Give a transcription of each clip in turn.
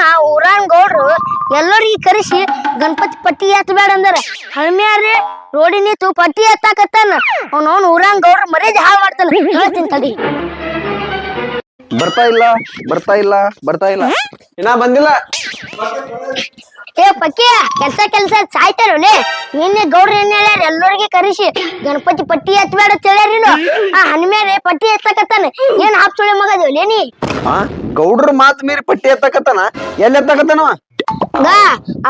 ಅವನವನ ಊರಾನ್ ಗೌಡ್ರು ಎಲ್ಲರಿಗೆ ಕರೆಸಿ ಗಣಪತಿ ಪಟ್ಟಿ ಎತ್ತಬೇಡ ಅಂದಾರ. ಹಳ್ಮ್ಯಾರಿ ರೋಡಿ ನಿಂತು ಪಟ್ಟಿ ಎತ್ತಾಕತ್ತಾನ. ಅವನವನ್ ಊರಾನ್ ಗೌಡ್ರು ಮರ್ಯಾದೆ ಹಾಳು ಮಾಡ್ತಾನ. ಹೇಳ್ತೀನಿ ತಡಿ. ಬರ್ತಾ ಇಲ್ಲ ಬರ್ತಾ ಇಲ್ಲ ಬರ್ತಾ ಇಲ್ಲ. ಇನ್ನ ಬಂದಿಲ್ಲ. ಏ ಪಕ್ಕಿ ಕೆಲ್ಸ ಕೆಲ್ಸ ಸಾಯ್ತಾರಲ್ಲೇ ನಿನ್ನೆ ಗೌಡ್ರು ಏನ್ ಹೇಳ್ಯಾರ? ಎಲ್ಲರಿಗೆ ಕರೆಸಿ ಗಣಪತಿ ಪಟ್ಟಿ ಎತ್ತಬೇಡ ಅಂತ ಹೇಳ್ಯಾರಿಲ್ಲ ಆ ಹನುಮೇರೆ ಪಟ್ಟಿ ಎತ್ತಕತ್ತಾನ ಏನ್ ಹಾಪ್ ಸುಳಿ ಮಗದಿವಲೇ ನೀ. ಆ ಗೌಡ್ರ ಮಾತ್ ಮೀರಿ ಪಟ್ಟಿ ಎತ್ತಕತ್ತಾನ ಎಲ್ಲಿ ಎತ್ತಕತ್ತಾನವ ಗಾ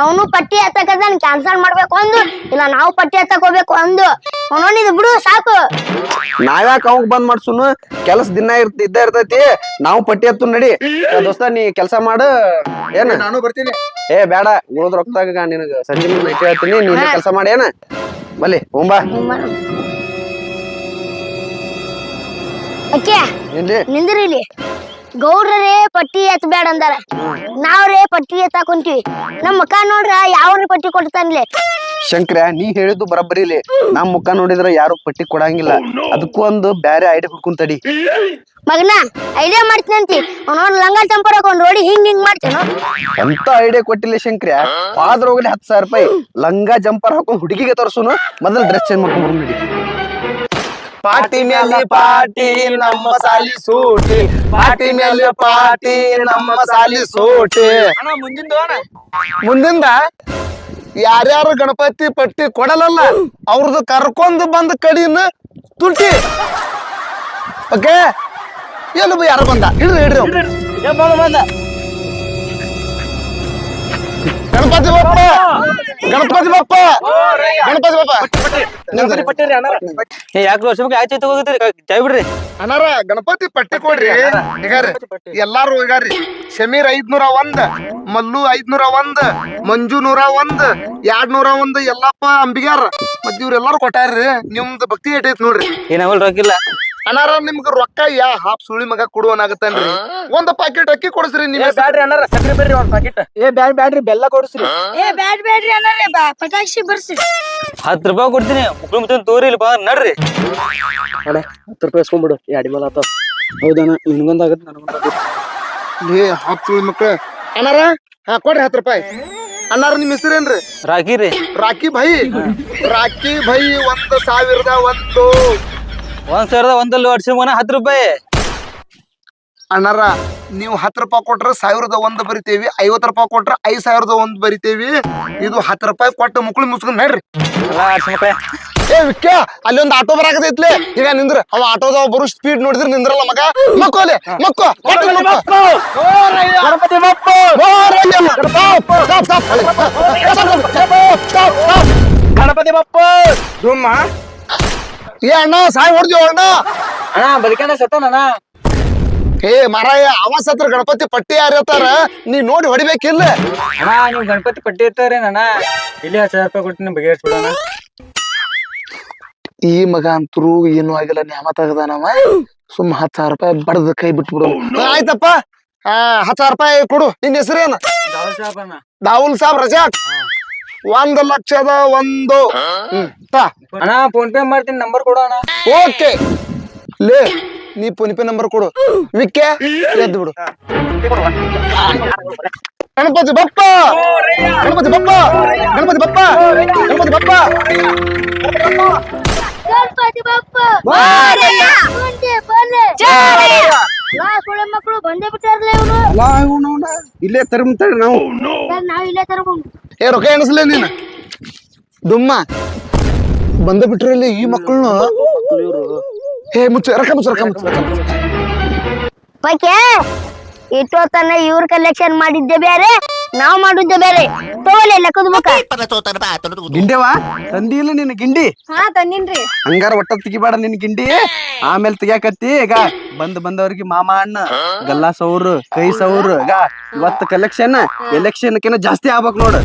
ಅವನು ಪಟ್ಟಿ ಎತ್ತಕತ್ತಾನ ಕ್ಯಾನ್ಸಲ್ ಮಾಡ್ಬೇಕು ಅಂದು. ಇಲ್ಲ ನಾವು ಪಟ್ಟಿ ಎತ್ತಕ್ ಹೋಗ್ಬೇಕು ಒಂದು ಅವನೋನಿದ್ ಬಿಡು ಸಾಕು. ನಾವ್ಯಾಕ ಅವಂಗ್ ಬಂದ್ ಮಾಡ್ಸುನು? ಕೆಲಸ ದಿನ ಇರ್ತ ಇದ್ದ ಇರ್ತೈತಿ. ನಾವು ಪಟ್ಟಿ ಎತ್ತು ನಡಿ. ದೋಸ್ತ ನೀ ಕೆಲಸ ಮಾಡು. ಏನ್? ನಾನು ಬರ್ತೀನಿ. ಏ ಬೇಡ ಉಳಿದ ರೊಕ್ಕದಾಗ ನಿನಗ ಸಂಜೆ ಮುಂದೆ ಹೇಳ್ತೀನಿ ನೀನು ಕೆಲಸ ಮಾಡಿ ಏನ? ಬಲ್ಲಿ ಹೋಂಬಾ ಅಕ್ಕೆ ನಿಂದ್ರಿ ಇಲ್ಲಿ. ಗೌಡ್ರರೇ ಪಟ್ಟಿ ಎತ್ತಬೇಡ ಅಂದಾರ. ನಾವ್ರೇ ಪಟ್ಟಿ ಎತ್ತಾಕ್ ಕುಂತೀವಿ. ನಮ್ ಮುಖ ನೋಡ್ರ ಯಾವ್ರಿ ಪಟ್ಟಿ ಕೊಡ್ತಾನ್ಲೆ ಶಂಕ್ರ ನೀ ಹೇಳಿದ್ದು ಬರಬ್ಬರಿಲಿ ನಮ್ ಮುಖ ನೋಡಿದ್ರ ಯಾರು ಪಟ್ಟಿ ಕೊಡಂಗಿಲ್ಲ. ಅದಕ್ಕೂ ಒಂದು ಬ್ಯಾರೆ ಐಡಿಯಾ ಹುಡ್ಕೊಂತಡಿ ಮಗನ ಐಡಿಯಾ ಮಾಡ್ತೀನಂತಿ ಅವನವ್ನ ಲಂಗ ಚಂಪರ್ ಹಾಕೊಂಡ್ ರೋಡಿ ಹಿಂಗ್ ಹಿಂಗ್ ಮಾಡ್ತೇನೋ. ಎಂತ ಐಡಿಯಾ ಕೊಟ್ಟಿಲ್ಲ ಶಂಕ್ರ? ಆದ್ರ ಹೋಗ್ಲಿ ಹತ್ತು ಸಾವಿರ ರೂಪಾಯಿ. ಲಂಗ ಜಂಪರ್ ಹಾಕೊಂಡ್ ಹುಡುಗಿಗೆ ತೋರ್ಸುನು. ಮೊದಲು ಡ್ರೆಸ್ ಚೇಂಜ್ ಮಾಡ್ಕೊಂಡು ನಡಿ. ಪಾಟಿ ಮೇಲೆ ಪಾಟಿ ನಮ್ಮ ಸಾಲಿ ಸೂಟಿ ಪಾಟಿ ಮೇಲೆ ಪಾಟಿ ನಮ್ಮ ಸಾಲಿ ಸೂಟಿ ಮುಂದಿಂದ ಯಾರ್ಯಾರು ಗಣಪತಿ ಪಟ್ಟಿ ಕೊಡಲಲ್ಲ ಅವ್ರದ್ದು ಕರ್ಕೊಂಡ್ ಬಂದ ಕಡಿನ ತುಟ್ಟಿ ಓಕೆ ಎಲ್ಲ ಯಾರು ಬಂದ ಹಿಡ್ರಿ ಹಿಡ್ರಿ ಅವ್ನ. ಗಣಪತಿ ಬಪ್ಪ ಗಣಪತಿ ಬಪ್ಪ ಗಣಪತಿ ಬಪ್ಪ. ಯಾಕೆ ವರ್ಷಕ್ಕೆ ಆಚೆ ತಗೋತೀರಿ ಜೈ ಬಿಡ್ರಿ. ಅನಾರ ಗಣಪತಿ ಪಟ್ಟಿ ಕೊಡ್ರಿ. ಈಗಾರಿ ಎಲ್ಲಾರು ಈಗಾರಿ ಶಮೀರ್ ಐದ್ನೂರ ಒಂದ್ ಮಲ್ಲು ಐದ್ನೂರ ಒಂದ್ ಮಂಜು ನೂರ ಒಂದ್ ಎರಡ್ ನೂರ ಒಂದ್ ಎಲ್ಲಪ್ಪ ಅಂಬಿಗ್ಯಾರ. ಮತ್ ಇವ್ರೆಲ್ಲಾರು ಕೊಟ್ಟಾರ್ರಿ. ನಿಮ್ದು ಭಕ್ತಿ ಏಟೈತ್ ನೋಡ್ರಿ. ಏನಾಗಲ್ ರೊಕ್ಕಿಲ್ಲ ಅನಾರ ನಿಮ್ಗ ರೊಕ್ಕ ಯಾ ಹಾಪ್ ಸುಳಿ ಮಗ ಕೊಡುವನಾಗತ್ತನ್ರಿ ಒಂದ್ ಪಾಕೆಟ್ ಅಕ್ಕಿ ಕೊಡಿಸ್ರಿ ನಿಮ್ ಬ್ಯಾಡ್ರಿ ಅನ್ನಾರ ಸಕ್ಕರೆ ಬರ್ರಿ ಒಂದ್ ಪಾಕೆಟ್ ಏ ಬ್ಯಾಡ್ ಬ್ಯಾಡ್ರಿ ಬೆಲ್ಲ ಕೊಡಿಸ್ರಿ. ಏ ಬ್ಯಾಡ್ ಬ್ಯಾಡ್ರಿ ಬಾ ಪಟಾಕ್ಷಿ ಬರ್ಸಿ ಹತ್ತು ರೂಪಾಯಿ ಕೊಡ್ತೀನಿ ಮುಕ್ಳು ಮುತ್ತ ತೋರಿ ಇಲ್ಲಿ ಬಾ ನಡ್ರಿ. ಹತ್ತು ರೂಪಾಯಿ ಇಸ್ಕೊಂಡ್ಬಿಡು ಎಡಿ ಮೇಲೆ ಆತ ಹೌದಣ್ಣ ನಿನ್ಗೊಂದಾಗತ್ತೆ ನನಗೊಂದಾಗತ್ತೆ ಏ ಹಾಪ್ ಸುಳಿ ಮಕ್ಳ. ಅನಾರ ಹಾ ಕೊಡ್ರಿ ಹತ್ತು ರೂಪಾಯಿ. ಅನ್ನಾರ ನಿಮ್ ಹೆಸರೇನ್ರಿ ರಾಕಿ ರೀ. ರಾಖಿ ಭೈ. ರಾಖಿ ಭೈ ಒಂದು ಸಾವಿರದ ಒಂದು. ಒಂದ್ ಸಾವಿರದ ಒಂದಲ್ಲಿ ವರ್ಷ ಮನ ಹತ್ತು ರೂಪಾಯಿ. ಅಣ್ಣಾರ ನೀವು ಹತ್ತು ರೂಪಾಯಿ ಕೊಟ್ರೆ ಸಾವಿರದ ಒಂದು ಬರಿತೇವಿ ಐವತ್ತು ರೂಪಾಯಿ ಕೊಟ್ರೆ ಐದ್ ಸಾವಿರದ ಒಂದು ಬರಿತೇವಿ. ಇದು ಹತ್ತು ರೂಪಾಯಿ ಕೊಟ್ಟು ಮುಕ್ಳು ಮುಸ್ಕೊಂಡ್ ನಡ್ರಿ. ಏ ವಿಕ್ಕ ಅಲ್ಲಿ ಒಂದು ಆಟೋ ಬರಾಕತೈತ್ಲೆ ಈಗ ನಿಂದ್ರ ಅವ ಆಟೋದವ ಬರು ಸ್ಪೀಡ್ ನೋಡಿದ್ರೆ ನಿಂದ್ರಲ್ಲ ಮಗ? ಮಕ್ಕೋಲೆ ಮಕ್ಕೋ. ಗಣಪತಿ ಬಪ್ಪ. ಏ ಅಣ್ಣ ಸಾಯ್ ಹೊಡ್ತೀವ ಅಣ್ಣ? ಅಣ್ಣ ಬದುಕಂದ ಸತ್ತನ ಏ ಮಾರಾಯ ಅವ ಸತ್ರ ಗಣಪತಿ ಪಟ್ಟಿ ಯಾರತ್ತಾರ? ನೀ ನೋಡಿ ಹೊಡಿಬೇಕಿಲ್ಲ? ಅಣ್ಣ ನೀವು ಗಣಪತಿ ಪಟ್ಟಿ ಇರ್ತಾರೆ ಅಣ್ಣ? ಇಲ್ಲಿ ಹತ್ತು ಸಾವಿರ ರೂಪಾಯಿ ಕೊಟ್ಟು ಬಗೆಹರಿಸ್ಬಿಡೋಣ. ಈ ಮಗ ಅಂತರೂ ಏನು ಆಗಿಲ್ಲ ನ್ಯಾಮ ತಗದಾನವ ಸುಮ್ಮ ಹತ್ತು ಸಾವಿರ ರೂಪಾಯಿ ಬಡದ ಕೈ ಬಿಟ್ಬಿಡು. ಆಯ್ತಪ್ಪ. ಆ ಹತ್ತು ಸಾವಿರ ರೂಪಾಯಿ ಕೊಡು. ನಿನ್ನ ಹೆಸರೇನು? ದಾವುಲ್ ಸಾಬ್ ರಜಾಕ್? ಒಂದು ಲಕ್ಷದ ಒಂದು. ಹ್ಮ್ ತಾ. ಅಣ್ಣ ಫೋನ್ ಪೇ ಮಾಡ್ತೀನಿ ನಂಬರ್ ಕೊಡು ಅಣ್ಣ. ಓಕೆ. ಲೇ ನೀ ಫೋನ್ ಪೇ ನಂಬರ್ ಕೊಡು. ವಿಕ್ಕೆ ಎದ್ದು ಬಿಡು. ಗಣಪತಿ ಬಪ್ಪ. ಗಣಪತಿ ಬಪ್ಪ. ಗಣಪತಿ ಬಪ್ಪ. ಗಣಪತಿ ಬಪ್ಪ. ಗಣಪತಿ ಬಪ್ಪ. ಮಕ್ಕಳು ಬಂದೇ ಬಿಟ್ಟಾರಲ್ಲ ಇವ್ರು ಇಲ್ಲೇ ತರ್ಮತಾರ ನಾವು. ನಾವ್ ಇಲ್ಲೇ ಏ ರೊಕ್ಕ ಎಣಿಸ್ಲೇ ನೀನು? ದುಮ್ಮ. ಬಂದ ಬಿಟ್ರಲ್ಲಿ ಈ ಮಕ್ಕಳನ್ನ ಏ ಮುಚ್ಚ ರೊಕ್ಕ ಮುಚ್ಚ ರೊಕ್ಕ ಮುಚ್ಚ. ರೊಕ್ಕ ಮುಚ್ಚ. ಇವ್ರ ಕಲೆಕ್ಷನ್ ಮಾಡಿದ್ದೆ ಬೇರೆ ನಾವ್ ಮಾಡುದ ಬೇರೆ. ತೋಲೆ ಎಲ್ಲ ಬುಕ್ಕ ಗಿಂಡೆವಾ? ತಂದಿ ಇಲ್ಲ ನಿನ್ನ ಗಿಂಡಿ? ಹಾ ತಂದಿನ್ರಿ. ಹಂಗಾರ ಒಟ್ಟ ತೆಗಿಬೇಡ ನಿನ್ ಗಿಂಡಿ. ಆಮೇಲೆ ತೆಗಿಯಾಕತ್ತಿ ಈಗ ಬಂದ್ ಬಂದವ್ರಿಗೆ ಮಾಮ ಅಣ್ಣ ಗಲ್ಲಾ ಸೌರು ಕೈ ಸೌರು ಈಗ ಇವತ್ತು ಕಲೆಕ್ಷನ್ ಎಲೆಕ್ಷನ್ ಕಿನ್ನ ಜಾಸ್ತಿ ಆಗ್ಬೇಕು ನೋಡು.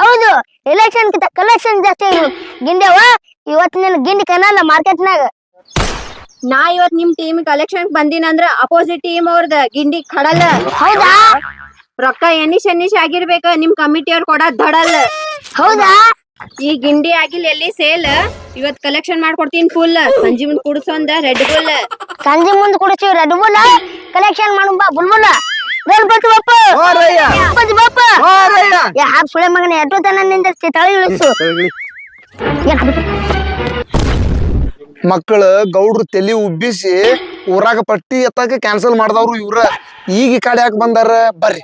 ಹೌದು ಎಲೆಕ್ಷನ್ ಕಿಂತ ಕಲೆಕ್ಷನ್ ಜಾಸ್ತಿ ಗಿಂಡೆವ ಇವತ್ತು ನಿನ್ ಗಿಂಡಿ ಕನಲ್ಲ ಮಾರ್ಕೆಟ್ನಾಗ ನಾ ಇವತ್ ನಿಮ್ ಟೀಮ್ ಕಲೆಕ್ಷನ್ ಬಂದಿನಂದ್ರ ಅಪೋಸಿಟ್ ಟೀಮ್ ಅವ್ರದ ಗಿಂಡಿ ಕಡಲ್ ಹೌದಾ? ರೊಕ್ಕ ಎನಿಶ್ ಎನಿಶ್ ಆಗಿರ್ಬೇಕ. ನಿಮ್ ಕಮಿಟಿ ಅವ್ರು ಕೊಡ ದಡಲ್. ಹೌದಾ? ಈ ಗಿಂಡಿ ಆಗಿಲ್ಲ ಎಲ್ಲಿ ಸೇಲ್? ಇವತ್ ಕಲೆಕ್ಷನ್ ಮಾಡ್ಕೊಡ್ತೀನಿ ಫುಲ್ ಸಂಜಿ ಮುಂದ್ ಕುಡ್ಸೊಂದ ರೆಡ್ ಬುಲ್ ಸಂಜೆ ಮುಂದ್ ಕುಡಿಸಿ ರೆಡ್ ಬುಲ್ ಕಲೆಕ್ಷನ್ ಮಾಡು ಬಾ ಬಪ್ಪ ಏ ಹಾಪ್ ಸುಳೆ ಮಗನ ಎಷ್ಟೋ ತನ ನಿಂದ ತಳಿ ಇಳಿಸು? ಮಕ್ಕಳು ಗೌಡ್ರು ತಲೆ ಉಬ್ಬಿಸಿ ಊರಾಗ ಪಟ್ಟಿ ಎತ್ತಾಕ ಕ್ಯಾನ್ಸಲ್ ಮಾಡ್ದವ್ರು ಇವ್ರ. ಈಗ ಈ ಕಡೆ ಯಾಕೆ ಬಂದಾರ? ಬರ್ರಿ.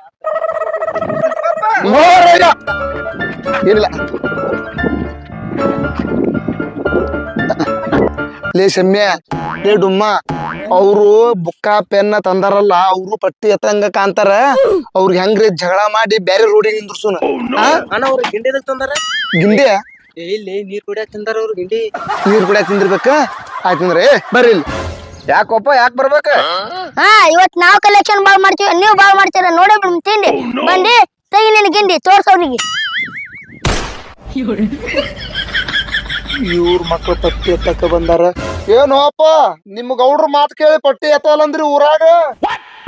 ಇಲ್ಲ ಲೇ ಶಮ್ಯ ಲೇ ಡುಮ್ಮ ಅವರು ಬುಕ್ಕ ಪೆನ್ನ ತಂದಾರಲ್ಲ ಅವರು ಪಟ್ಟಿ ಎತ್ತಂಗ ಕಾಂತಾರ. ಅವ್ರಿಗೆ ಹೆಂಗ್ರಿ ಜಗಳ ಮಾಡಿ ಬೇರೆ ರೋಡಿಗೆ ನಿಂದ್ರಸುನ. ಅಣ್ಣ ಅವ್ರ ಗಿಂಡಿದಾಗ ತಂದಾರ? ಗಿಂಡಿ ಇಲ್ಲಿ ನೀರ್ ಕುಡಿಯಾಕ ತಿಂದಾರ ಅವ್ರ ಗಿಂಡಿ ನೀರ್ ಕುಡಿಯಾಕ ತಿಂದಿರ್ಬೇಕ? ಆಯ್ತಂದ್ರೆ ಬರ್ರಿ ಇಲ್ಲಿ. ಯಾಕೊಪ್ಪ ಯಾಕೆ ಬರ್ಬೇಕ? ಹಾ? ಇವತ್ ನಾವ್ ಕಲೆಕ್ಷನ್ ಬಾಳ್ ಮಾಡ್ತೀವಿ ನೀವ್ ಬಾಳ್ ಮಾಡ್ತೀರ ನೋಡೇ ಬಿಡ್ ತಿಂಡಿ ಬಂದಿ ತೆಗಿ ನಿನ್ ಗಿಂಡಿ ತೋರ್ಸವ್ರಿಗೆ ಇವ್ರ. ಮಕ್ಳು ಪಟ್ಟಿ ಎತ್ತಕ್ಕ ಬಂದಾರ. ಏನೋ ಅಪ್ಪ ನಿಮ್ ಗೌಡ್ರ ಮಾತು ಕೇಳಿ ಪಟ್ಟಿ ಎತ್ತಲ್ಲ ಅಂದ್ರಿ ಊರಾಗ?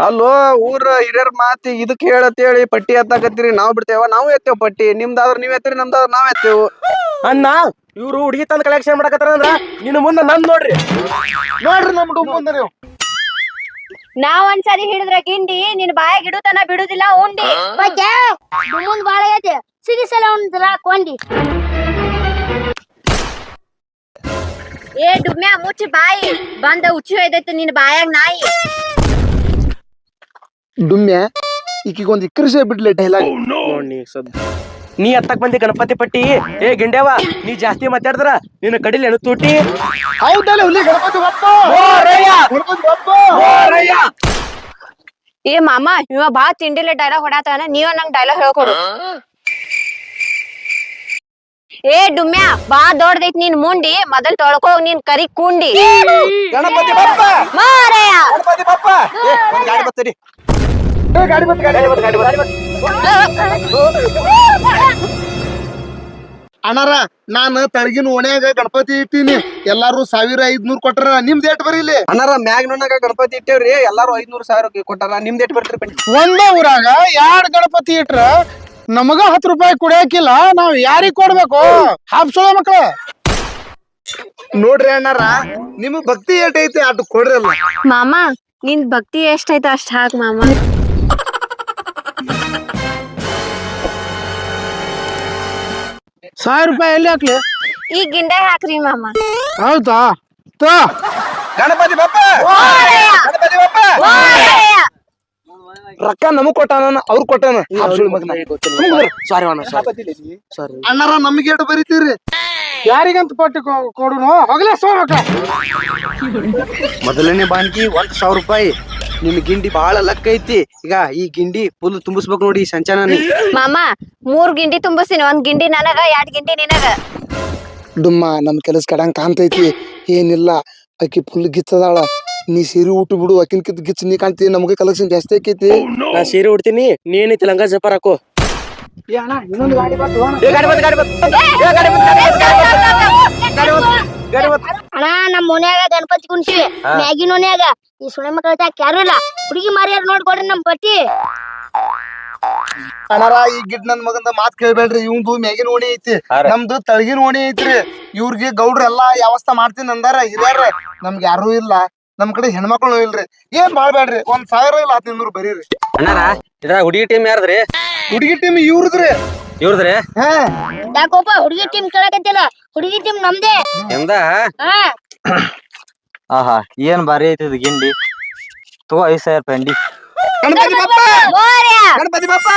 ಅಲ್ಲೋ ಊರ ಹಿರಿಯರ್ ಮಾತಿ ಇದಕ್ಕೆ ಹೇಳತ್ತೇಳಿ ಪಟ್ಟಿ ಎತ್ತಾಕತ್ತೀರಿ ನಾವ್ ಬಿಡ್ತೇವ ನಾವು ಎತ್ತೇವ್ ಪಟ್ಟಿ. ನಿಮ್ದಾದ್ರ ನೀವ್ ಎತ್ತೀರಿ ನಮ್ದಾದ್ರ ನಾವ್ ಎತ್ತೇವು. ಅಣ್ಣ ಇವ್ರು ಹುಡುಗಿ ತಂದ್ ಕಲೆಕ್ಷನ್ ಮಾಡಕತ್ತಾರ ಅಂದ್ರ ನಿನ್ನ ಮುಂದೆ ನನ್ ನೋಡ್ರಿ. ನೋಡ್ರಿ ನಮ್ ಮುಂದೆ ನೀವು. ನಾವ್ ಒಂದ್ಸರಿ ಹಿಡಿದ್ರ ಗಿಂಡಿ ನಿನ್ ಬಾಯಾಗ ಇಡುತನ ಬಿಡುದಿಲ್ಲ ಉಂಡಿ. ಬಗ್ಗೆ ಮುಂದ್ ಬಾಳ ಐತೆ. ಸಿಗಿಸಲ ಒಂದ್ರ ಕೊಂಡಿ ಏ ಡುಮ್ಯಾ ಮುಚ್ಚಿ ಬಾಯಿ. ಬಂದ ಉಚ್ಚಿ ಹೊಯ್ದೈತಿ ನಿನ್ ಬಾಯಾಗ ನಾಯಿ. ಡುಮ್ಯಾ ಈಕಿಗೊಂದ್ ಇಕ್ಕರಿಸೇ ಬಿಡ್ಲೇಟ್ ಡೈಲಾಗ್. ನೋಡ್ ನೀ ಸದ್ ನೀ ಹತ್ತಕ್ ಬಂದಿ ಗಣಪತಿ ಪಟ್ಟಿ? ಏ ಗಿಂಡ್ಯಾವ ನೀ ಜಾಸ್ತಿ ಮಾತಾಡಿದ್ರ ನಿನ್ನ ಕಡಿಲಿ ಏನು ತೂಟಿ. ಹೌದಲ್ಲ ಹುಲಿ ಗಣಪತಿ ಬಪ್ಪ ಗಣಪತಿ ಬಪ್ಪ ಏ ಮಾಮ ಇವ ಬಾ ತಿಂಡಿಲೆ ಡೈಲಾಗ್ ಹೊಡಾತಾನ ನೀವ ನಂಗ್ ಡೈಲಾಗ್ ಹೇಳ್ಕೊಡು. ಏ ಡುಮ್ಯಾ ಬಾ ದೊಡ್ಡದೈತಿ ನೀನ್ ಮುಂಡಿ ಮೊದಲ್ ತೊಳ್ಕೊ ನೀನ್ ಕರಿ ಕುಂಡಿ. ಗಣಪತಿ ಬಪ್ಪ ಮಾರಯ್ಯ! ಗಣಪತಿ ಬಪ್ಪ ಏ, ಒಂದ್ ಗಾಡಿ ಬರ್ತಡಿ ಗಾಡಿ ಬತ್ ಗಾಡಿ ಬತ್ ಗಾಡಿ ಬತ್ ಅಣ್ಣಾರ ನಾನು ತಳಗಿನ ಓಣ್ಯಾಗ ಗಣಪತಿ ಇಟ್ಟೀನಿ. ಎಲ್ಲಾರು ಸಾವಿರ ಐದ್ನೂರ್ ಕೊಟ್ಟಾರ. ನಿಮ್ದ್ ಏಟ್ ಬರೀಲಿ ಅಣ್ಣಾರ ಮ್ಯಾಗ್ ನೋಡಾಗ ಗಣಪತಿ ಇಟ್ಟೇವ್ರಿ. ಎಲ್ಲಾರು ಐದ್ನೂರ್ ಸಾವಿರ ಕೊಟ್ಟಾರ. ನಿಮ್ದು ಎಟ್ ಬರ್ತೀರಿ ಒಂದೇ ಊರಾಗ ಎರಡ್ ಗಣಪತಿ ಇಟ್ರ ನಮಗ ಹತ್ತು ರೂಪಾಯಿ ಕುಡಿಯಾಕಿಲ್ಲ. ನಾವ್ ಯಾರಿಗ್ ಕೊಡ್ಬೇಕು? ಹಾಪ್ಸೋಳ ಮಕ್ಳ. ನೋಡ್ರಿ ಅಣ್ಣಾರ ನಿಮ್ ಭಕ್ತಿ ಏಟ್ ಐತಿ? ಅದ್ ಕೊಡ್ರಿ ಮಾಮಾ ಮಾಮ ನಿನ್ ಭಕ್ತಿ ಎಷ್ಟೈತ ಅಷ್ಟ್ ಹಾಕ್ ಮಾಮ. ಸಾವಿರ ರೂಪಾಯಿ ಎಲ್ಲಿ ಹಾಕ್ಲಿ? ಈ ಗಿಂಡೆ ಹಾಕ್ರಿ ಮಾಮ. ಹೌದಾ? ತೋ. ಗಣಪತಿ ಬಪ್ಪ! ಗಣಪತಿ ಬಪ್ಪ! ರೊಕ್ಕ ನಮಗ್ ಕೊಟ್ಟಾನ ಅವ್ರು ಕೊಟ್ಟಾನ ಸಾರಿ ಅಣ್ಣ ಸಾರಿ ಅಣ್ಣಾರ ನಮ್ಗೆ ಏಟ್ ಬರೀತೀರಿ. ಯಾರಿಗಂತ ಪಟ್ಟಿ ಕೊಡುನು? ಹೋಗ್ಲೇ ಸೋ ಮಕ್ಳ. ಮೊದಲನೇ ಬಾನ್ಗಿ ಒಂದ್ ಸಾವಿರ ರೂಪಾಯಿ. ನಿಮ್ ಗಿಂಡಿ ಬಹಳ ಲಕ್ ಐತಿ. ಈಗ ಈ ಗಿಂಡಿ ಫುಲ್ ತುಂಬಿಸ್ಬೇಕು ನೋಡಿ ಈ ಸಂಚಾನ ಮಾಮ ಮೂರ್ ಗಿಂಡಿ ತುಂಬಿಸ್ತೀನಿ. ಒಂದ್ ಗಿಂಡಿ ನನಗ ಎರಡ್ ಗಿಂಡಿ ನಿನಗ. ಡುಮ್ಮ ನಮ್ ಕೆಲಸ ಕಡಂಗ್ ಕಾಣ್ತೈತಿ. ಏನಿಲ್ಲ ಆಕಿ ಫುಲ್ ಗಿಚ್ಚದಾಳ. ನೀ ಸೀರೆ ಉಟ್ಟು ಬಿಡು ಅಕ್ಕಿನ ಕಿತ್ ಗಿಚ್ಚ ನೀ ಕಾಣ್ತಿ ನಮ್ಗೆ ಕಲೆಕ್ಷನ್ ಜಾಸ್ತಿ ಆಕೈತಿ. ನಾ ಸೀರೆ ಉಡ್ತೀನಿ ನೀನೈತಿ ಲಂಗ ಜಪಾರ್ ಹಾಕು. ಏ ಗಾಡಿ ಬಂತ್ ಗಾಡಿ ಬಂತ್ ಏ ಗಾಡಿ ಬಂತ್ ಗಾಡಿ ಬಂತ್ ಗಾಡಿ ಬಂತ್ ಗಾಡಿ ಅಣ್ಣ ನಮ್ ಮನ್ಯಾಗ ಗಣಪತಿ ಕುಣ್ಸಿವಿ ಮ್ಯಾಗಿನ ಮನ್ಯಾಗ. ಈ ಸುಳೆ ಮಕ್ಕಳ ಯಾರು ಇಲ್ಲ. ಹುಡುಗಿ ಮಾರಿಯಾರ ನೋಡ್ಕೊಡ್ರಿ ನಮ್ ಪಟ್ಟಿ. ಅಣ್ಣಾರ ಈ ಗಿಡ್ ನನ್ ಮಗಂದ ಮಾತ್ ಕೇಳ್ಬೇಡ್ರಿ. ಇವಂದು ಮ್ಯಾಗಿನ ಓಣಿ ಐತಿ. ನಮ್ದು ತಳಗಿನ ಓಣಿ ಐತ್ರಿ. ಇವ್ರಿಗೆ ಗೌಡ್ರ ಎಲ್ಲಾ ವ್ಯವಸ್ಥೆ ಮಾಡ್ತೀನಿ ಅಂದಾರ. ಹಿರಿಯರ ನಮ್ಗೆ ಯಾರು ಇಲ್ಲ. ನಮ್ ಕಡೆ ಹೆಣ್ಮಕ್ಳು ಇಲ್ರಿ ಏನ್ ಮಾಡ್ಬೇಡ್ರಿ ಒಂದ್ ಸಾವಿರ ಇಲ್ಲ ಹತ್ತಿನೂರು ಬರೀರಿ. ಅಣ್ಣಾರ ಇದ್ರ ಹುಡುಗಿ ಟೀಮ್ ಯಾರ್ದ್ರಿ? ಹುಡುಗಿ ಟೀಮ್ ಇವ್ರದ್ರಿ? ಇವ್ರದ್ರಿ? ಹಾ. ಯಾಕೋಪ ಹುಡುಗಿ ಟೀಮ್ ಕೇಳಕತ್ತಿಲ್ಲ. ಹುಡುಗಿ ಟೀಮ್ ನಮ್ದೇ. ಎಂದ ಹಾ. ಆಹಾ ಏನ್ ಬಾರಿ ಐತಿ ಇದು ಗಿಂಡಿ. ತಗೋ ಐದು ಸಾವಿರ ರೂಪಾಯಿ ಅಂಡಿ ಗಣಪತಿ ಬಪ್ಪ! ಗಣಪತಿ ಬಪ್ಪ!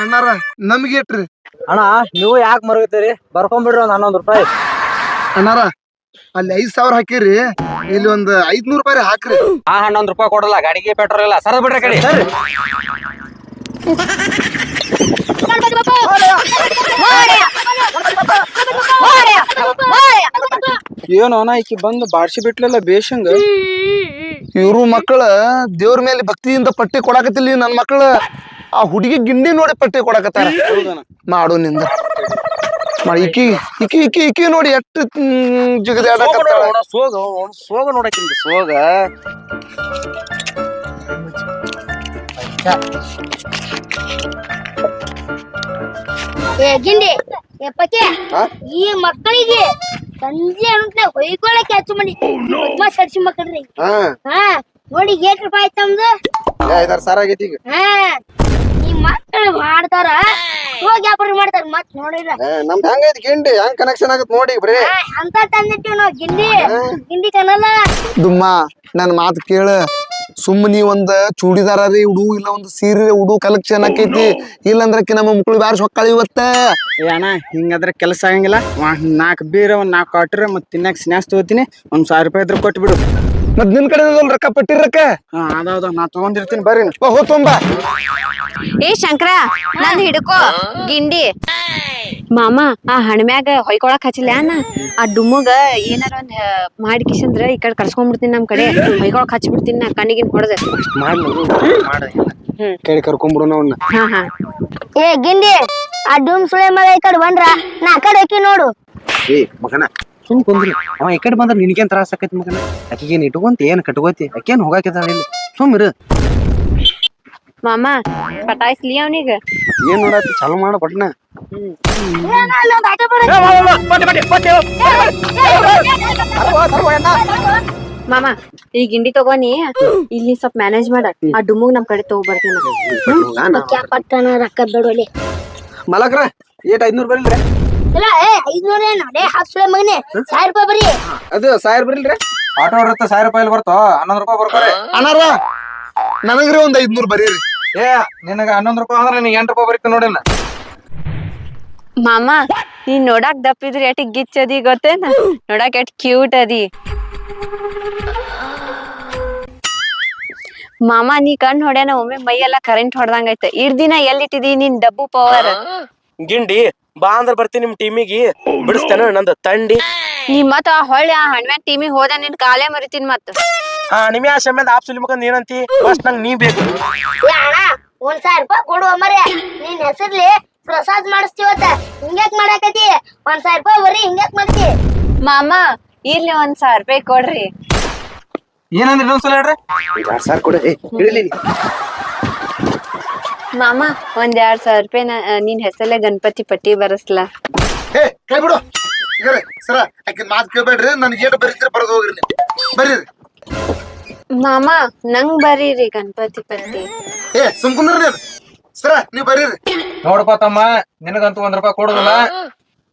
ಅಣ್ಣಾರ ನಮ್ಗೆ ಇಟ್ರಿ. ಅಣ್ಣ ನೀವು ಯಾಕೆ ಮರಗತ್ತೀರಿ? ಬರ್ಕೊಂಡ್ಬಿಡ್ರಿ ಒಂದ್ ಹನ್ನೊಂದು ರೂಪಾಯಿ. ಅಣ್ಣಾರ ಅಲ್ಲಿ ಐದ್ ಸಾವಿರ ಹಾಕಿರಿ. ಇಲ್ಲಿ ಒಂದ್ ಐದ್ನೂರ್ ರೂಪಾಯಿ ಹಾಕ್ರಿ. ಆ ಹನ್ನೊಂದ್ ರೂಪಾಯಿ ಕೊಡಲ್ಲ ಗಾಡಿಗೆ ಪೆಟ್ರೋಲ್ ಇಲ್ಲ. ಸರ್ ಬಿಡ್ರಿ ಕಡೆ. ಏನೋ ಈಕಿ ಬಂದು ಬಾಡ್ಸಿ ಬಿಟ್ಲಲ್ಲ ಬೇಷಂಗ? ಇವ್ರು ಮಕ್ಕಳ ದೇವ್ರ ಮೇಲೆ ಭಕ್ತಿಯಿಂದ ಪಟ್ಟಿ ಕೊಡಾಕತ್ತಿಲ್ಲ ನನ್ ಮಕ್ಕಳ ಆ ಹುಡುಗಿ ಗಿಂಡಿ ನೋಡಿ ಪಟ್ಟಿ ಕೊಡಾಕತ್ತಾರ. ಮಾಡು ನಿಂದ. ಮಾಡಿ ಇಕಿ ಇಕಿ ಇಕಿ ಇಕ್ಕಿ ನೋಡಿ ಎಷ್ಟು ಜಿಗದಾಡಕತ್ತಾಳ ಸೋಗ ಸೋಗ ನೋಡಕ್ಕಿಂತ ಸೋಗ. ಏ ಗಿಂಡಿ ಏ ಪಕ್ಕೆ ಈ ಮಕ್ಕಳಿಗೆ ಸಂಜೆ ಅನುಟ್ನ ಹೊಯ್ಕೊಳಕ್ಕೆ ಹಚ್ಚು ಮಾಡಿ ಬದ್ಮಾಶ್ ಹಡ್ಸಿ ಮಕ್ಕಳ್ರಿ. ಹಾ. ಹಾ ನೋಡಿ ಏಟ್ ರೂಪಾಯಿ ಆಯ್ತು ನಮ್ದು? ಐದಾರು ಸಾರ ಆಗೈತಿ ಈಗ. ಹಾ. ಮಕ್ಕಳು ಮಾಡ್ತಾರ. ಹೋಗಿ ವ್ಯಾಪಾರ ಮಾಡ್ತಾರ. ಮತ್ ನೋಡಿಲ್ಲ ಏ, ನಮ್ದ್ ಹೆಂಗೈತಿ ಗಿಂಡಿ. ಹೆಂಗ್ ಕನೆಕ್ಷನ್ ಆಗತ್ ನೋಡಿ ಬರೀ ಅಂತ ತಂದಿಟ್ಟಿವ್ ನಾವ್ ಗಿಂಡಿ. ಗಿಂಡಿ ಕನಲ್ಲ ದುಮ್ಮ ನನ್ ಮಾತು ಕೇಳ. ಸುಮ್ಮ ನೀ ಒಂದ್ ಚೂಡಿದಾರ ರೀ ಉಡು ಇಲ್ಲ ಒಂದ್ ಸೀರೆ ಉಡು ಕಲೆಕ್ಷನ್ ಆಕೈತಿ ಕಿ ನಮ್ಮ ಮಕ್ಳು ಬ್ಯಾರ ಹೊಕ್ಕಳ ಇವತ್ತ ಏನ ಅಣ್ಣ ಹಿಂಗಾದ್ರೆ ಕೆಲಸ ಆಗಂಗಿಲ್ಲ. ನಾಲ್ಕು ಬೀರ ಒಂದ್ ನಾಲ್ಕು ಕ್ವಾಟ್ರ್ ಮತ್ತೆ ತಿನ್ನಕ್ ಸ್ನ್ಯಾಕ್ಸ್ ತಗೋತೀನಿ. ಒಂದ್ ಸಾವಿರ ರೂಪಾಯಿ ಇದ್ರೆ ಕೊಟ್ಬಿಡು. ಮತ್ ನಿನ್ ಕಡೆ ರೊಕ್ಕ ಪಟ್ಟಿರಕ್ಕ? ಅದಾವ್ದ ನಾ ತಗೊಂಡಿರ್ತೀನಿ ಬರ್ರಿ ಹೋ ತುಂಬ ಏ ಶಂಕರ ನಂದ್ ಹಿಡ್ಕೋ. ಗಿಂಡಿ. ಮಾಮ ಆ ಹಣ್ಮ್ಯಾಗ ಹೊಯ್ಕೊಳಕ್ ಹಚ್ಚಿಲ್ಲ ಅನ್ನ ಆ ಡುಮ್ಮಗ ಏನಾರ ಒಂದ್ ಮಾಡಿ ಕಿಶಂದ್ರ ಈ ಕಡೆ ಕರ್ಸ್ಕೊಂಡ್ಬಿಡ್ತೀನಿ ನಮ್ ಕಡೆ. ಹೊಯ್ಕೊಳಕ್ ಹಚ್ಬಿಡ್ತೀನಿ ನಾ ಕಣ್ಣಿಗಿನ್ ಹೊಡೆದ. ಕೇಳಿ ಕರ್ಕೊಂಡ್ಬಿಡೋಣ ಅವ್ನ. ಹಾ ಹಾ. ಏ ಗಿಂಡಿ ಆ ಡುಮ್ ಸುಳೆ ಮಗ ಈ ಕಡೆ ಬಂದ್ರ ನಾ ಆ ಕಡೆ ಹಾಕಿ ನೋಡು. ಏ ಮಗನ. ಸುಮ್ ಕುಂದ್ರಿ. ಅವ ಈ ಕಡೆ ಬಂದ್ರ ನಿನಗೇನು ತ್ರಾಸ ಆಕೈತಿ ಮಗನ? ಆಕಿಗೇನ್ ಇಟ್ಕೊಂತ ಏನ್ ಕಟ್ಕೋತಿ? ಆಕೇನ್ ಹೋಗಾಕಿದಾಳ ಇಲ್ಲಿ ಸುಮ್ ಇರು. ಮಾಮ ಪಟಾಯಿಸ್ಲಿ ಅವನಿಗ? ಏನ್ ನೋಡತ್ತಿ ಚಾಲು ಮಾಡ ಪಟ್ನ. ಮಾಮ ಈ ಗಿಂಡಿ ತಗೋನಿ. ಇಲ್ಲಿ ಸ್ವಲ್ಪ ಮ್ಯಾನೇಜ್ ಮಾಡ. ಆ ಡುಮ್ಮುಗ್ ನಮ್ ಕಡೆ ತಗೋ ಬರ್ತೀನಿ. ಪಟ್ಟಣ ರೊಕ್ಕ ಬಿಡೋಲಿ ಮಲಕ್ರ ಏಟ್ ಐದ್ನೂರ್ ಬರಿಲ್ರಿ. ಇಲ್ಲ ಏ ಐದ್ನೂರ ಏನು ಲೇ ಹತ್ತು ಸುಳೆ ಮಗನೇ. ಸಾವಿರ ರೂಪಾಯಿ ಬರೀ. ಅದು ಸಾವಿರ ಬರಿಲ್ರಿ ಆಟೋ ಇರುತ್ತೆ ಸಾವಿರ ರೂಪಾಯಿ ಬರ್ತೋ ಹನ್ನೊಂದ್ ರೂಪಾಯಿ ಬರ್ತಾರೆ. ಅನಾರ ನನಗ್ರಿ ಒಂದ್ ಐದ್ನೂರ್ ಬರೀರಿ. ಏ ನಿನಗ ಹನ್ನೊಂದ್ ರೂಪಾಯಿ ಅಂದ್ರೆ ನಿನಗೆ ಎಂಟು ರೂಪಾಯಿ ಬರೀತೀನಿ ಮಾಮ ನೀನ್ ನೋಡಾಕ್ ದಪ್ಪಿದ್ರಿ ಎಟ್ ಗಿಚ್ಚದಿ ಗೊತ್ತೇನ? ನೋಡಾಕ್ ಎಟ್ ಕ್ಯೂಟ್ ಅದಿ. ಮಾಮ ನೀ ಕಣ್ ಹೊಡ್ಯಾನ ಒಮ್ಮೆ ಮೈ ಎಲ್ಲಾ ಕರೆಂಟ್ ಹೊಡ್ದಂಗೈತೆ ಇಡ್ ದಿನ ಎಲ್ಲಿಟ್ಟಿದಿ ನಿನ್ ಡಬ್ಬು ಪವರ್ ಗಿಂಡಿ. ಬಾ ಅಂದ್ರ ಬರ್ತೀನಿ ನಿಮ್ ಟೀಮಿಗೆ. ಬಿಡಿಸ್ತೇನೆ ನಂದು ತಂಡಿ. ನೀ ಮತ್ತ ಹೊಳ್ಳಿ ಆ ಹಣ್ಮ್ಯಾನ್ ಟೀಮಿಗೆ ಹೋದ ನಿನ್ ಕಾಲೇ ಮರಿತೀನಿ ಮತ್ತ ಹಾ ನಿಮ್ ಆ ಶಮ್ಯದ ಆಪ್ ಸುಲಿಮಕಂದ್ ನೀನಂತಿ ಫಸ್ಟ್ ನಂಗ್ ನೀ ಬೇಕು. ಏ ಅಣ್ಣ ಒಂದ್ ಸಾವಿರ ರೂಪಾಯಿ ಕೊಡು ಮರೆ ನಿನ್ ಹೆಸರ್ಲಿ ಪ್ರಸಾದ್ ಮಾಡಿಸ್ತೀವತ್ತ ಹಿಂಗ್ಯಾಕ್ ಮಾಡಾಕತಿ ಒಂದ್ ಸಾವಿರ ರೂಪಾಯಿ ಬರೀ ಹಿಂಗ್ಯಾಕ್ ಮಾಡ್ತಿ. ಮಾಮ ಇರ್ಲಿ ಒಂದ್ ಸಾವಿರ ರೂಪಾಯಿ ಕೊಡ್ರಿ. ಏನಂದ್ರೆ ಇನ್ನೊಂದ್ಸಲ ಹೇಳ್ರಿ? ಸರ್ ಕೊಡ್ರಿ ಕೊಡ. ಇಳಿಲಿ ಮಾಮ ಒಂದ್ ಎರಡ್ ಸಾವಿರ ರೂಪಾಯಿ ನಿನ್ ಹೆಸರಲ್ಲೇ ಗಣಪತಿ ಪಟ್ಟಿ ಬರಸ್ಲ. ಏ ಕೈ ಬಿಡು. ಸರ ಆಕಿನ್ ಮಾತ್ ಕೇಳ್ಬೇಡ್ರಿ ನನ್ಗೆ ಏಟ್ ಬರೀತೀರಿ ಬರದ್ ಹೋಗ್ರಿ ನೀವು. ಬರೀರಿ. ಮಾಮ ನಂಗ್ ಬರೀರಿ ಗಣಪತಿ ಪಟ್ಟಿ. ಏ ಸುಮ್ಕುಂದ್ರಿ ನೀವ್ ಸರ ನೀವ್ ಬರೀರಿ. ನೋಡಪ್ಪ ತಮ್ಮ ನಿನಗಂತೂ ಒಂದ್ ರೂಪಾಯಿ ಕೊಡುದಿಲ್ಲ.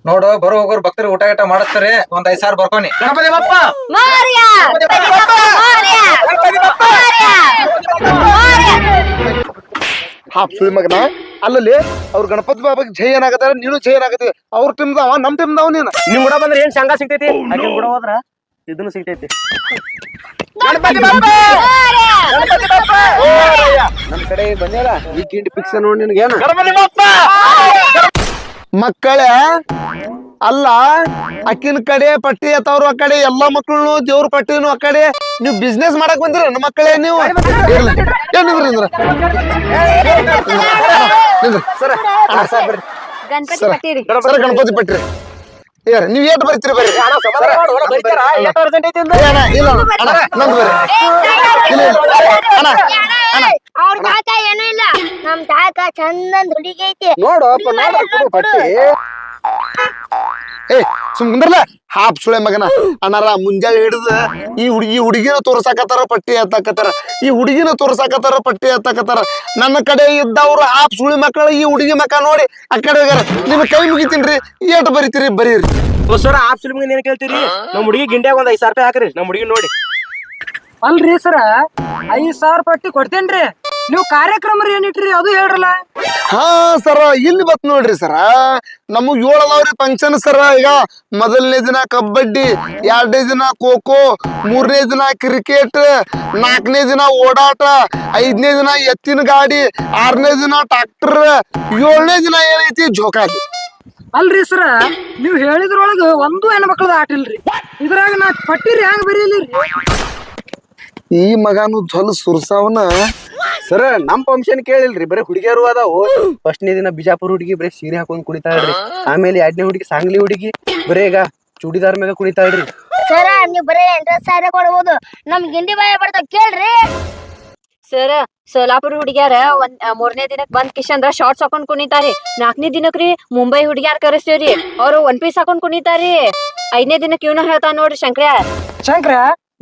ನೋಡು ಬರೋ ಹೋಗೋರು ಭಕ್ತರು ಊಟ ಗೀಟ ಮಾಡಿಸ್ತಾರೆ ಒಂದ್ ಐದ್ ಸಾವಿರ ಬರ್ಕೊನಿ. ಗಣಪತಿ ಬಪ್ಪ! ಮಾರ್ಯಾ! ಮಾರ್ಯಾ! ಹಾ ಸುಳಿ ಮಗನ? ಅಲ್ಲಲ್ಲಿ ಅವ್ರ ಗಣಪತಿ ಬಾಬಾಗ್ ಜೈ ಏನಾಗತ್ತಾರ ನೀನು ಜೈ ಏನಾಗತ್ತೆ ಅವ್ರ ಟೀಮ್ದವ ನಮ್ ಟೀಮ್ದವ ನೀನು. ನಿಮ್ ಕೂಡ ಬಂದ್ರೆ ಏನ್ ಶಂಗ ಸಿಗ್ತೈತಿ? ಆಕಿನ್ ಕೂಡ ಹೋದ್ರ ಇದನ್ನು ಸಿಗ್ತೈತಿ. ನಮ್ ಕಡೆ ಬಂದಿಲ್ಲ ಈ ಕಿಂಡಿ ಫಿಕ್ಸ್ ನೋಡಿ ನಿನಗೇನ? ಮಕ್ಕಳ ಅಲ್ಲ ಅಕ್ಕಿನ ಕಡೆ ಪಟ್ಟಿ ಎತ್ತವ್ರು ಆ ಕಡೆ ಎಲ್ಲಾ ಮಕ್ಕಳು ದೇವ್ರ ಪಟ್ಟಿನೂ ಆ ಕಡೆ. ನೀವು ಬಿಸ್ನೆಸ್ ಮಾಡಕ್ ಬಂದಿರ ನಮ್ಮ ಮಕ್ಕಳೇ ನೀವು? ಇರ್ಲಿ. ಏ ನಿಂದ್ರಿ, ನಿಂದ್ರಿ. ನಿಂದ್ರಿ. ಗಣಪತಿ ಪಟ್ಟಿ ರೀ ಸರ ಗಣಪತಿ ಪಟ್ರಿ ಏರ್ ನೀವ್ ಏಟ್ ಬರ್ತೀರಿ ಬರ್ರಿ. ಏ ಅಣ್ಣ, ಇಲ್ಲ ಅಣ್ಣ, ಅಣ್ಣ, ನಂದು ಬರ್ರಿ. ಇಲ್ಲ, ಇಲ್ಲ. ಅಣ್ಣ ಅವ್ರ ಕಾಕ ಏನೂ ಇಲ್ಲ. ನಮ್ ಚಂದಂದ್ ಹುಡುಗಿ ಐತಿ. ನೋಡು ಅಪ್ಪ ನೋಡು ಕೊಡು. ಪಟ್ಟಿ. ಏ ಸುಮ್ ಕುಂದ್ರಲ್ಲ? ಹಾಪ್ ಸುಳೆ ಮಗನ. ಅಣ್ಣಾರ ಮುಂಜಾನೆ ಹಿಡಿದ ಈ ಹುಡುಗಿ ಹುಡುಗಿನ ತೋರ್ಸಾಕತ್ತಾರ ಪಟ್ಟಿ ಎತ್ತಾಕತ್ತಾರ. ಈ ಹುಡುಗಿನ ತೋರ್ಸಾಕತ್ತಾರ ಪಟ್ಟಿ ಎತ್ತಾಕತ್ತಾರ. ನನ್ನ ಕಡೆ ಇದ್ದವ್ರು ಹಾಪ್ ಸುಳಿ ಮಕ್ಕಳು ಈ ಹುಡುಗಿ ಮಕ್ಕ ನೋಡಿ ಆ ಕಡೆ ಹೋಗ್ಯಾರ. ನಿಮ್ ಕೈ ಮುಗಿತೀನ್ರಿ ಏಟ್ ಬರಿತೀರಿ ಬರೀರಿ. ಸರ್ ಹಾಪ್ ಸುಳಿ ಮಗನ ಏನ್ ಕೇಳ್ತೀರಿ? ನಮ್ಮ ಹುಡುಗಿ ಗಿಂಡ್ಯಾಗ ಒಂದ್ ಐದ್ ಸಾವಿರ ರೂಪಾಯಿ ಹಾಕ್ರಿ. ನಮ್ಮ ಹುಡುಗಿ ನೋಡಿ. ಅಲ್ರಿ ಸರ ಐದ್ ಸಾವಿರ ಪಟ್ಟಿ ಕೊಡ್ತೇನ್ರಿ. ನೀವು ಕಾರ್ಯಕ್ರಮ ಏನಿಟ್ರಿ ಅದು ಹೇಳ್ರಲ್ಲ. ಹಾ ಸರ ಇಲ್ಲಿ ಬತ್ ನೋಡ್ರಿ ಸರ. ನಮಗ್ ಏಳು ಅದಾವ್ರಿ ಫಂಕ್ಷನ್ ಸರ. ಈಗ ಮೊದಲನೇ ದಿನ ಕಬಡ್ಡಿ ಎರಡನೇ ದಿನ ಖೋ ಖೋ ಮೂರನೇ ದಿನ ಕ್ರಿಕೆಟ್ ನಾಲ್ಕನೇ ದಿನ ಓಡಾಟ ಐದನೇ ದಿನ ಎತ್ತಿನ ಗಾಡಿ ಆರನೇ ದಿನ ಟ್ರಾಕ್ಟರ್ ಏಳನೇ ದಿನ ಏನೈತಿ ಜೋಕಾಲಿ. ಅಲ್ರಿ ಸರ ನೀವು ಹೇಳಿದ್ರೊಳಗ ಒಂದು ಹೆಣ್ಮಕ್ಳದ ಆಟ ಇಲ್ರಿ. ಇದ್ರಾಗ ನಾ ಪಟ್ಟಿರಿ ಹೆಂಗ್ ಬರೀಲಿ ಈ ಮಗನು ಜ್ವಲ್ ಸುರ್ಸಾವನ? ಸರ ನಮ್ ಫಂಕ್ಷನ್ ಕೇಳಿಲ್ರಿ ಬರೀ ಹುಡುಗಿಯರು ಅದಾವು. ಫಸ್ಟ್ನೇ ದಿನ ಬಿಜಾಪುರ ಹುಡುಗಿ ಬರೀ ಸೀರೆ ಹಾಕೊಂಡ್ ಕುಣಿತಾಳ್ರಿ ಆಮೇಲೆ ಎರಡನೇ ಹುಡುಗಿ ಸಾಂಗ್ಲಿ ಹುಡುಗಿ ಬರೀ ಈಗ ಚೂಡಿದಾರ್ ಮ್ಯಾಗ ಕುಣಿತಾಳ್ರಿ ಸರ ನೀವು ಬರೀ ಡ್ರೆಸ್ ಕೊಡ್ಬೋದು. ನಮ್ ಗಿಂಡಿ ಬಾಯ ಬರ್ತಾವ ಕೇಳ್ರಿ. ಸರ್ ಸೋಲಾಪುರ ಹುಡುಗ್ಯಾರ ಒಂದ್ ಮೂರನೇ ದಿನಕ್ ಬಂದ್ ಕಿಶಂದ್ರ ಶಾರ್ಟ್ಸ್ ಹಾಕೊಂಡ್ ಕುಣಿತಾರಿ. ನಾಲ್ಕನೇ ದಿನಕ್ ರೀ ಮುಂಬೈ ಹುಡುಗ್ಯಾರ ಕರೆಸ್ತೇವ್ರಿ. ಅವ್ರು ಒನ್ ಪೀಸ್ ಹಾಕೊಂಡ್ ಕುಣಿತಾರಿ. ಐದನೇ ದಿನಕ್ ಇವ್ನ ಹೇಳ್ತಾನ ನೋಡ್ರಿ ಶಂಕ್ರ್ಯ. ಶಂಕರ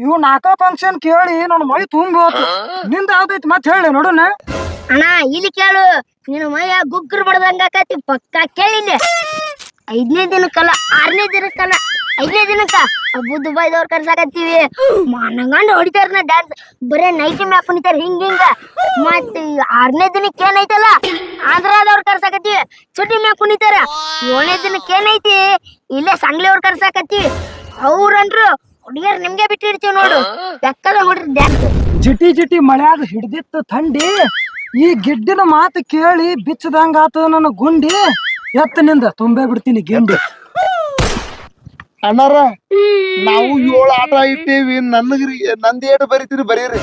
ಇವ್ ನಾಕ ಫಂಕ್ಷನ್ ಕೇಳಿ ನನ್ನ ಮೈ ತುಂಬಿ ಹೋತು. ನಿಂದ ಯಾವ್ದೈತಿ ಮತ್ ಹೇಳಿ ನೋಡೋಣ. ಅಣ್ಣ ಇಲ್ಲಿ ಕೇಳು. ನಿನ್ನ ಮೈಯ ಗುಗ್ಗರು ಬಡದಂಗ ಆಕತಿ ಪಕ್ಕ ಕೇಳಿಲ್ಲ ಐದನೇ ದಿನಕ್ಕಲ್ಲ ಆರನೇ ದಿನಕ್ಕಲ್ಲ ಐದನೇ ದಿನಕ್ಕ ಅಬ್ಬು ದುಬೈದವ್ರ ಕರ್ಸಾಕತ್ತೀವಿ. ಮನಗಂಡ ಹೊಡಿತಾರ ಡ್ಯಾನ್ಸ್ ಬರೇ ನೈಟ್ ಮ್ಯಾಪ್ ಕುಣಿತಾರ ಹಿಂಗ ಹಿಂಗ. ಮತ್ ಆರನೇ ದಿನಕ್ಕೆ ಏನೈತಲ್ಲ ಆಂಧ್ರದವ್ರ ಕರ್ಸಾಕತ್ತೀವಿ. ಚುಟ್ಟಿ ಮ್ಯಾಪ್ ಕುಣಿತಾರ. ಏಳನೇ ದಿನಕ್ಕೆ ಏನೈತಿ ಇಲ್ಲೇ ಸಂಗ್ಲಿಯವ್ರ ಕರ್ಸಾಕತ್ತೀವಿ. ಅವ್ರಂದ್ರು ಹುಡುಗಿಯರ್ ನಿಮ್ಗೆ ಬಿಟ್ಟಿರ್ತೀವಿ ನೋಡು. ಬೆಕ್ಕದ ಹುಡ್ರಿ ಡ್ಯಾನ್ಸ್ ಜಿಟಿ ಜಿಟಿ ಮಳ್ಯಾಗ ಹಿಡ್ದಿತ್ತು ಥಂಡಿ. ಈ ಗಿಡ್ಡಿನ ಮಾತು ಕೇಳಿ ಬಿಚ್ಚದಂಗ ಆತದ ನನ್ನ ಗುಂಡಿ. ಎತ್ತ ನಿಂದ ತುಂಬೆ ಬಿಡ್ತೀನಿ ಗಿಂಡಿ. ಅಣ್ಣಾರ ನಾವು ಏಳು ಆಟ ಇಟ್ಟೇವಿ. ನನ್ಗ್ರಿ ನಂದೇಡು ಬರೀತೀರಿ ಬರೀರಿ.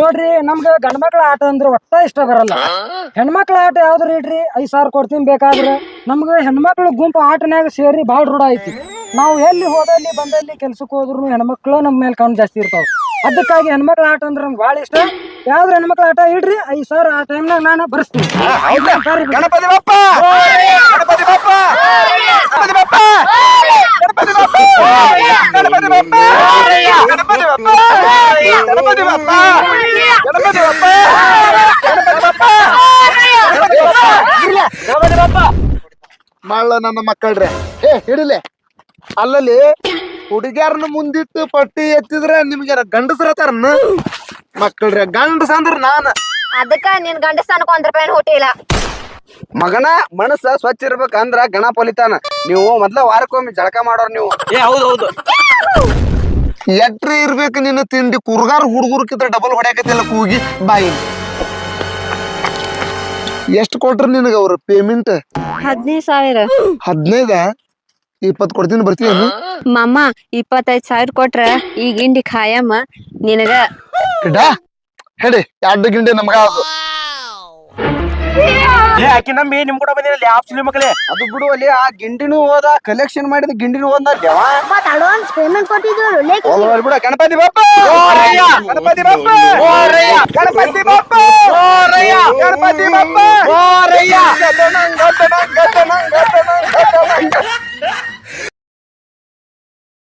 ನೋಡ್ರಿ ನಮ್ಗ ಗಂಡ್ಮಕ್ಳ ಆಟ ಅಂದ್ರೆ ಒಟ್ಟ ಇಷ್ಟ ಬರಲ್ಲ. ಹೆಣ್ಮಕ್ಳ ಆಟ ಯಾವ್ದ್ರ ರೀಡ್ರಿ ಐದು ಸಾವಿರ ಕೊಡ್ತೀನಿ ಬೇಕಾದ್ರೆ. ನಮ್ಗ ಹೆಣ್ಮಕ್ಳು ಗುಂಪು ಆಟನ್ಯಾಗ ಸೇರಿ ಬಾಳ್ ರೂಢ ಐತಿ. ನಾವು ಎಲ್ಲಿ ಹೋದಲ್ಲಿ ಬಂದಲ್ಲಿ ಕೆಲ್ಸಕ್ಕೆ ಹೋದ್ರು ಹೆಣ್ಮಕ್ಳು ನಮ್ಮ ಮೇಲೆ ಕಣ್ಣು ಜಾಸ್ತಿ ಇರ್ತಾವೆ ಅದಕ್ಕಾಗಿ ಹೆಣ್ಮಕ್ಳ ಆಟ ಅಂದ್ರೆ ನಮ್ಗೆ ಭಾಳ ಇಷ್ಟ ಯಾವ್ದ್ರ ಹೆಣ್ಮಕ್ಳ ಆಟ ಇಡ್ರಿ ಐ ಸಾವಿರ ಆ ಟೈಮ್ನಾಗ ನಾನು ಬರ್ಸ್ತೀನಿ ಗಣಪತಿ ಬಪ್ಪ ಗಣಪತಿ ಬಪ್ಪ ಗಣಪತಿ ಬಪ್ಪ ಗಣಪತಿ ಬಪ್ಪ ಗಣಪತಿ ಬಪ್ಪ ಗಣಪತಿ ಬಪ್ಪ ಗಣಪತಿ ಬಪ್ಪ ಗಣಪತಿ ಬಪ್ಪ ಗಣಪತಿ ಬಪ್ಪ ಗಣಪತಿ ಬಪ್ಪ ಮಳ್ಳ ನನ್ನ ಮಕ್ಕಳ್ರೆ ಏ ಹಿಡಿಲೆ ಅಲ್ಲಲ್ಲಿ ಹುಡುಗ್ಯಾರನ್ನ ಮುಂದಿಟ್ಟು ಪಟ್ಟಿ ಎತ್ತಿದ್ರೆ ನಿಮ್ಗೆ ಗಂಡಸ್ರತಾರನ್ನ ಮಕ್ಕಳ್ರ ಗಂಡಸ ಅಂದ್ರ ನಾನ. ಅದಕ್ಕ ನಿನ್ ಗಂಡಸ ಅನ್ಕೊ ಒಂದ್ ರೂಪಾಯಿ ಹುಟ್ಟಿಲ್ಲ ಮಗನ ಮನಸ್ಸ ಸ್ವಚ್ಛ ಇರ್ಬೇಕಂದ್ರ ಗಣ ಪೊಲಿತಾನ. ನೀವು ಮೊದ್ಲ ವಾರಕ್ಕೊಮ್ಮೆ ಜಳಕ ಮಾಡೋರ್ ನೀವು. ಏ ಹೌದು ಹೌದು. ಎಟ್ರಿ ಇರ್ಬೇಕು ನಿನ್ನ ತಿಂಡಿ? ಕುರ್ಗಾರ ಹುಡುಗರ್ಕಿದ್ರೆ ಡಬಲ್ ಹೊಡ್ಯಾಕತ್ತಿಲ್ಲ ಕೂಗಿ. ಬಾಯಿ. ಎಷ್ಟು ಕೊಟ್ರು ನಿನಗ ಅವ್ರ? ಪೇಮೆಂಟ್ ಹದಿನೈದು ಸಾವಿರ. ಹದಿನೈದ? ಇಪ್ಪತ್ ಕೊಡ್ತೀನಿ ಬರ್ತೀನಿ ಮಾಮ ಇಪ್ಪತ್ತೈದ್ ಸಾವಿರ ಕೊಟ್ರ ಈ ಗಿಂಡಿ ಖಾಯಮ್ಮ ನಿನಗ ಹೇಳಿ ಎರಡು ಗಿಂಡಿ ನಮ್ಗ ಅದು ಏ ಆಕಿ ನಂಬಿ ನಿಮ್ ಕೂಡ ಅದು ಬಿಡು ಅಲ್ಲಿ ಆ ಗಿಂಡಿನೂ ಕಲೆಕ್ಷನ್ ಮಾಡಿದ ಗಿಂಡಿನೂ ಹೋದ ಪೇಮೆಂಟ್ ಕೊಟ್ಟಿದ್ರು ಗಣಪತಿ ಬಾಪ! ಗಣಪತಿ ಗಣಪತಿ ಗಣಪತಿ ಗಣಪತಿ